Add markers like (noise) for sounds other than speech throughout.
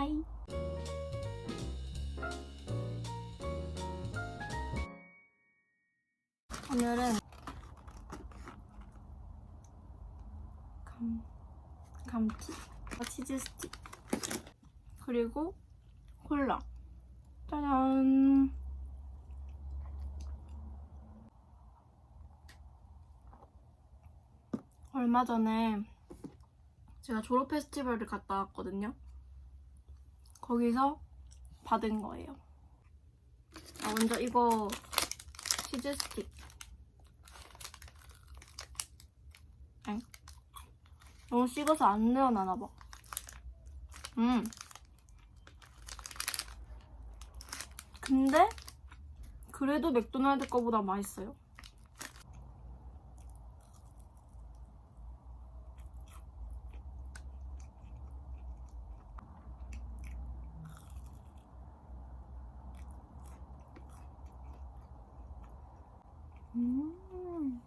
하이. 오늘은 감 감치 치즈 스틱 그리고 콜라 짜잔 얼마 전에 제가 졸업 페스티벌을 갔다 왔거든요. 거기서 받은 거예요. 아, 먼저 이거 치즈 스틱. 엥? 너무 식어서 안 늘어나나 봐. 음. 근데 그래도 맥도날드 거보다 맛있어요. 음.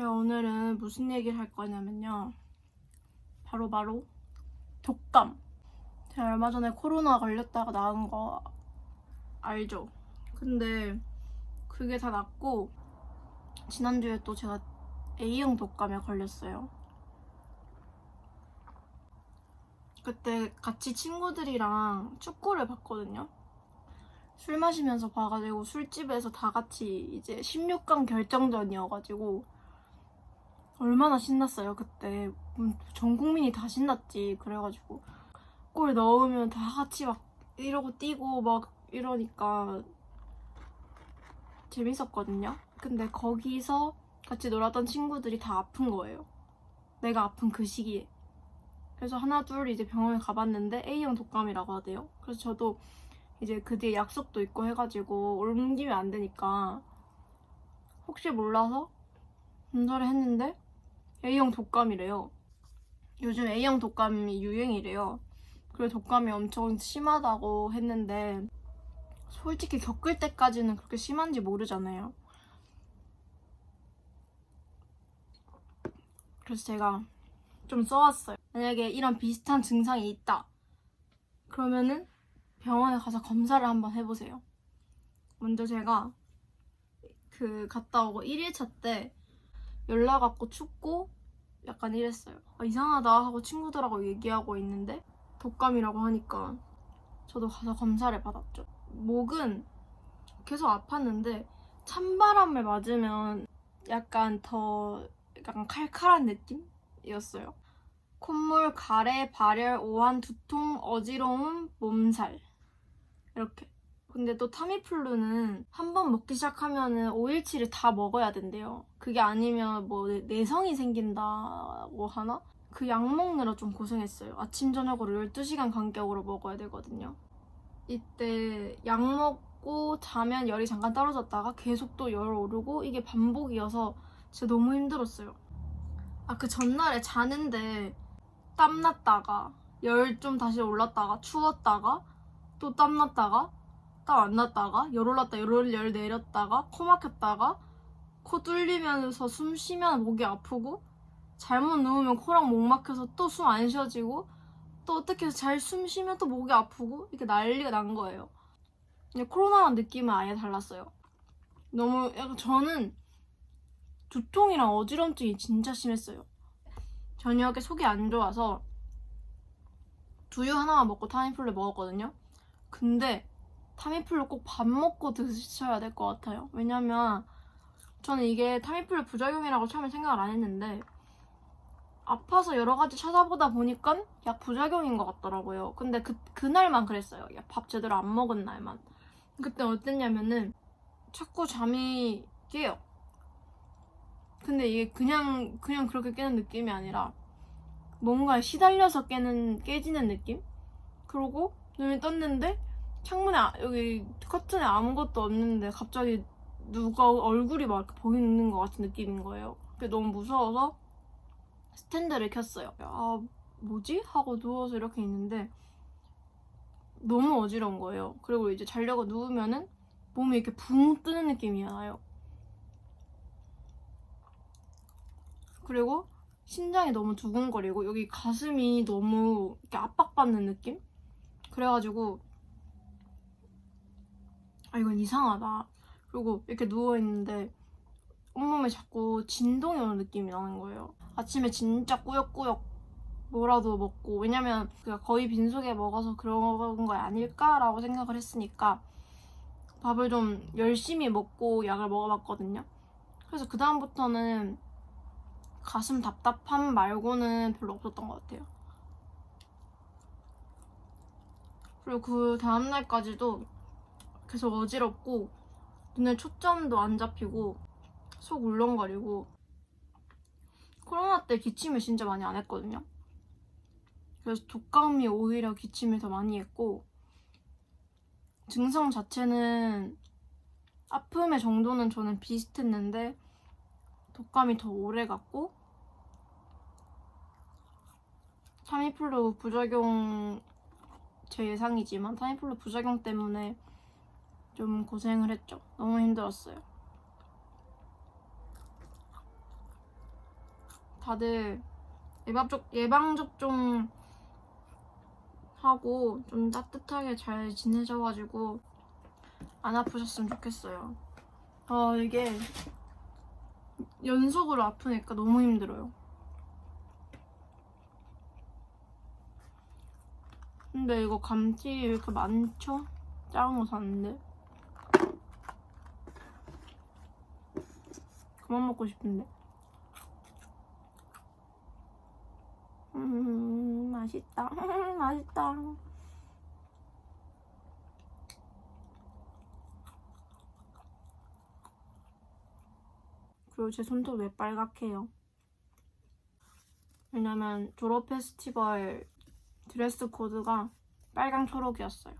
제가 오늘은 무슨 얘기를 할 거냐면요. 바로 바로 독감. 제가 얼마 전에 코로나 걸렸다가 나은 거 알죠? 근데 그게 다 낫고 지난주에 또 제가 A형 독감에 걸렸어요. 그때 같이 친구들이랑 축구를 봤거든요. 술 마시면서 봐가지고 술집에서 다 같이 이제 16강 결정전이어가지고 얼마나 신났어요 그때 음, 전 국민이 다 신났지 그래가지고 골 넣으면 다 같이 막 이러고 뛰고 막 이러니까 재밌었거든요. 근데 거기서 같이 놀았던 친구들이 다 아픈 거예요. 내가 아픈 그 시기에. 그래서 하나 둘 이제 병원에 가봤는데 A형 독감이라고 하대요. 그래서 저도 이제 그 뒤에 약속도 있고 해가지고 옮기면 안 되니까 혹시 몰라서 검사를 했는데 A형 독감이래요. 요즘 A형 독감이 유행이래요. 그리고 독감이 엄청 심하다고 했는데 솔직히 겪을 때까지는 그렇게 심한지 모르잖아요. 그래서 제가 좀 써왔어요. 만약에 이런 비슷한 증상이 있다. 그러면은 병원에 가서 검사를 한번 해보세요. 먼저 제가 그 갔다 오고 1일차 때 연락 왔고 춥고 약간 이랬어요. 아, 이상하다 하고 친구들하고 얘기하고 있는데 독감이라고 하니까 저도 가서 검사를 받았죠. 목은 계속 아팠는데 찬바람을 맞으면 약간 더 약간 칼칼한 느낌이었어요. 콧물, 가래, 발열, 오한, 두통, 어지러움, 몸살 이렇게. 근데 또 타미플루는 한 번 먹기 시작하면은 5일치를 다 먹어야 된대요. 그게 아니면 뭐 내- 내성이 생긴다고 하나? 그 약 먹느라 좀 고생했어요. 아침 저녁으로 12시간 간격으로 먹어야 되거든요. 이때 약 먹고 자면 열이 잠깐 떨어졌다가 계속 또 열 오르고 이게 반복이어서 진짜 너무 힘들었어요. 아 그 전날에 자는데 땀 났다가 열 좀 다시 올랐다가 추웠다가 또 땀 났다가 땀안 났다가 열 올랐다 열, 올- 열 내렸다가 코 막혔다가 코 뚫리면서 숨 쉬면 목이 아프고 잘못 누우면 코랑 목 막혀서 또 숨 안 쉬어지고 또 어떻게 해서 잘 숨 쉬면 또 목이 아프고 이렇게 난리가 난 거예요. 근데 코로나랑 느낌은 아예 달랐어요. 너무 약간 저는 두통이랑 어지럼증이 진짜 심했어요. 저녁에 속이 안 좋아서 두유 하나만 먹고 타미플루 먹었거든요. 근데 타미플루 꼭밥 먹고 드셔야 될 것 같아요. 왜냐면 저는 이게 타미플루 부작용이라고 처음에 생각을 안 했는데 아파서 여러 가지 찾아보다 보니까 약 부작용인 것 같더라고요. 근데 그, 그날만 그랬어요. 야, 밥 제대로 안 먹은 날만. 그때 어땠냐면은 자꾸 잠이 깨요. 근데 이게 그냥, 그냥 그렇게 깨는 느낌이 아니라 뭔가에 시달려서 깨는, 깨지는 느낌? 그러고 눈을 떴는데 창문에, 아- 여기 커튼에 아무것도 없는데 갑자기 누가 얼굴이 막 이렇게 보이는 것 같은 느낌인 거예요. 그게 너무 무서워서 스탠드를 켰어요. 아, 뭐지? 하고 누워서 이렇게 있는데 너무 어지러운 거예요. 그리고 이제 자려고 누우면은 몸이 이렇게 붕 뜨는 느낌이 나요. 그리고 심장이 너무 두근거리고 여기 가슴이 너무 이렇게 압박받는 느낌? 그래가지고 아 이건 이상하다. 그리고 이렇게 누워 있는데 온몸에 자꾸 진동이 오는 느낌이 나는 거예요. 아침에 진짜 꾸역꾸역 뭐라도 먹고 왜냐면 거의 빈속에 먹어서 그런 거 아닐까라고 생각을 했으니까 밥을 좀 열심히 먹고 약을 먹어봤거든요. 그래서 그 다음부터는 가슴 답답함 말고는 별로 없었던 것 같아요. 그리고 그 다음날까지도 계속 어지럽고 눈에 초점도 안 잡히고 속 울렁거리고 코로나 때 기침을 진짜 많이 안 했거든요. 그래서 독감이 오히려 기침을 더 많이 했고 증상 자체는 아픔의 정도는 저는 비슷했는데 독감이 더 오래 갔고 타미플루 부작용 제 예상이지만 타미플루 부작용 때문에 좀 고생을 했죠. 너무 힘들었어요. 다들 예방접, 예방접종 하고 좀 따뜻하게 잘 지내셔가지고 안 아프셨으면 좋겠어요. 아 이게 연속으로 아프니까 너무 힘들어요. 근데 이거 왜 이렇게 많죠? 작은 거 샀는데. 그만 먹고 싶은데. 음, 맛있다. (laughs) 맛있다. 그리고 제 손톱 왜 빨갛게요? 왜냐면 졸업 페스티벌 드레스 코드가 빨강 초록이었어요.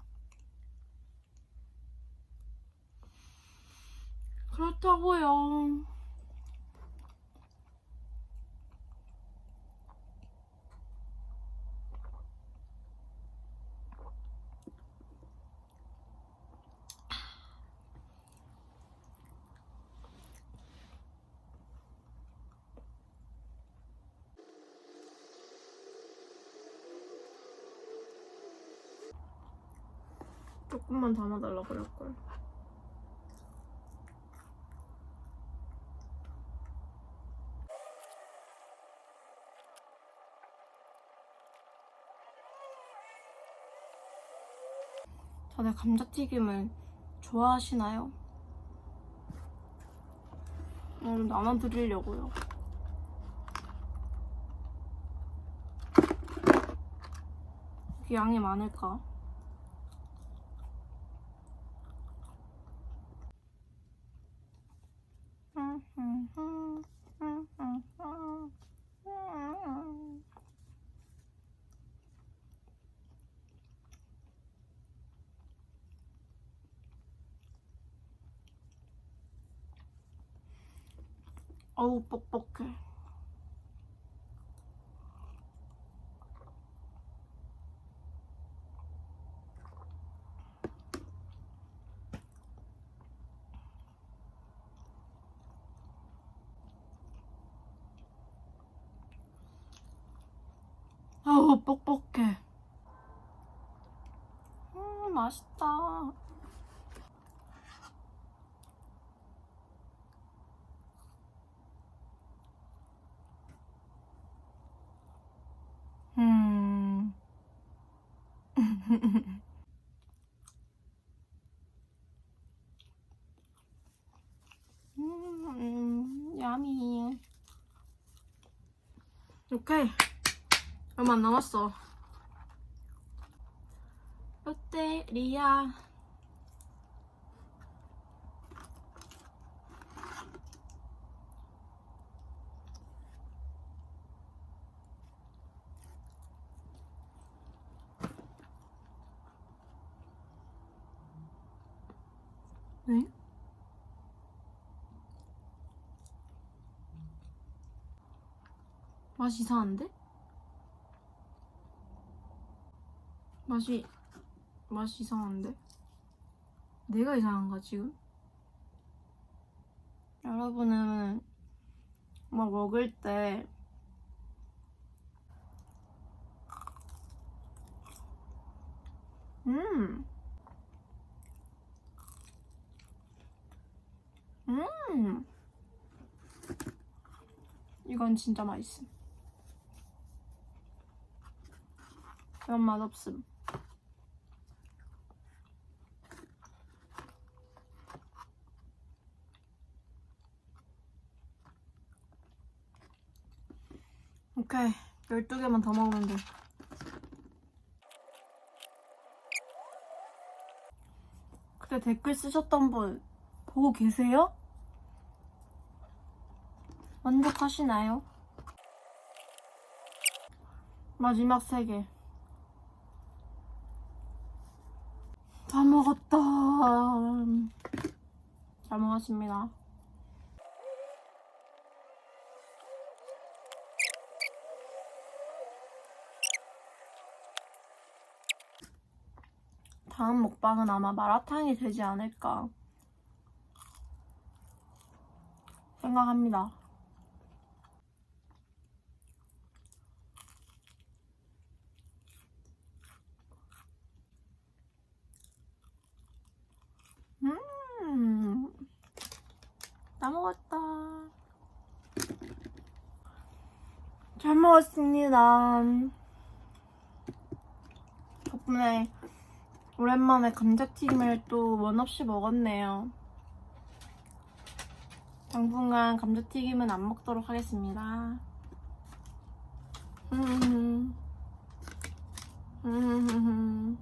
그렇다고요. 조금만 담아달라 그럴걸. 다들 감자튀김을 좋아하시나요? 오늘 나눠드리려고요. 양이 많을까? 어우 뻑뻑해. 아우 뻑뻑해. 음 맛있다. 음. 음, 야미. 오케이. 얼마 안 남았어. 롯데리아. 네? 맛이 이상한데? 맛이 맛이 이상한데? 내가 이상한가 지금? 여러분은 뭐 먹을 때 음. 음. 이건 진짜 맛있음. 이건 맛없음. 오케이. 12개만 더 먹으면 돼. 그때 댓글 쓰셨던 분 보고 계세요? 만족하시나요? 마지막 세 개. 다 먹었다. 잘 먹었습니다. 다음 먹방은 아마 마라탕이 되지 않을까 생각합니다. 음, 다 먹었다. 잘 먹었습니다. 덕분에 오랜만에 감자튀김을 또 원 없이 먹었네요. 당분간 감자튀김은 안 먹도록 하겠습니다. 음. (laughs) 음.